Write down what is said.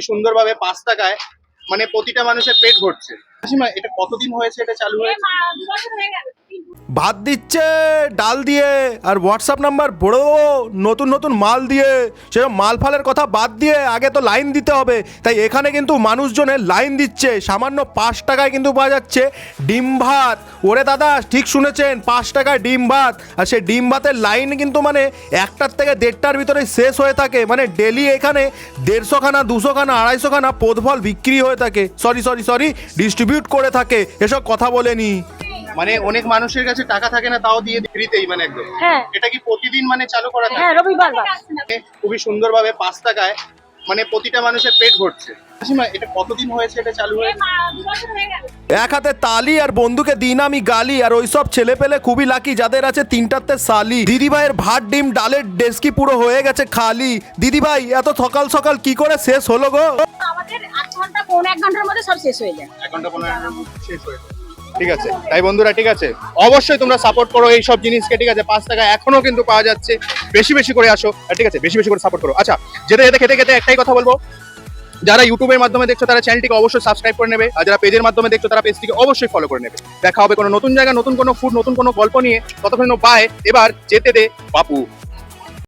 সুন্দরভাবে পাঁচ টাকায় মানে প্রতিটা মানুষের পেট ভরছে। এটা কতদিন হয়েছে এটা চালু হয়েছে? ভাত দিচ্ছে, ডাল দিয়ে। আর হোয়াটসঅ্যাপ নাম্বার বড় নতুন নতুন মাল দিয়ে। সেরকম মাল ফালের কথা বাদ দিয়ে আগে তো লাইন দিতে হবে। তাই এখানে কিন্তু মানুষজনের লাইন দিচ্ছে। সামান্য পাঁচ টাকায় কিন্তু পাওয়া যাচ্ছে ডিম ভাত। ওরে দাদা, ঠিক শুনেছেন, পাঁচ টাকায় ডিম ভাত। আর সেই ডিম ভাতের লাইন কিন্তু মানে একটার থেকে দেড়টার ভিতরে শেষ হয়ে থাকে। মানে ডেলি এখানে দেড়শো খানা দুশো খানা আড়াইশো খানা পোদফল বিক্রি হয়ে থাকে। সরি সরি সরি ডিস্ট্রিবিউট করে থাকে। এসব কথা বলেনি। মানে অনেক মানুষের কাছে টাকা থাকে না তাও দিয়ে ফ্রিতেই মানে একদম। হ্যাঁ। এটা কি প্রতিদিন মানে চালু করা থাকে হ্যাঁ রবিবার বার মানে খুবই সুন্দরভাবে পাঁচ টাকায় মানে প্রতিটা মানুষের পেট ভরছে। এটা কতদিন হয়েছে এটা চালু হয়েছে? এক হাতে তালি আর বন্ধুকে দিন আমি গালি আর ওইসব ছেলে পেলে খুবই লাকি যাদের আছে তিনটাতে সালি। দিদিভাইয়ের ভাত ডিম ডালের ডেস্কি পুরো হয়ে গেছে খালি। দিদিভাই এত সকাল সকাল কি করে শেষ হলো গো? আমাদের আধ ঘণ্টা পৌনে এক ঘণ্টার মধ্যে সব শেষ হয়ে যায়। এক ঘণ্টা মধ্যে শেষ হয়ে যাবে। ঠিক আছে? তাই বন্ধুরা, ঠিক আছে? অবশ্যই তোমরা সাপোর্ট করো এই সব জিনিসকে, ঠিক আছে? পাঁচ টাকা এখনও কিন্তু পাওয়া যাচ্ছে। বেশি বেশি করে আসো। ঠিক আছে, বেশি বেশি করে সাপোর্ট করো। আচ্ছা যেতে যেতে, খেতে খেতে একটাই কথা বলব। যারা ইউটিউবের মাধ্যমে দেখছ, তারা চ্যানেলটিকে অবশ্যই সাবস্ক্রাইব করে নেবে। আর যারা পেজের মাধ্যমে দেখছ, তারা পেজটিকে অবশ্যই ফলো করে নেবে। দেখা হবে কোনো নতুন জায়গা নতুন কোনো ফুড নতুন কোনো গল্প নিয়ে। ততক্ষণ বাই এবার যেতে দে বাপু।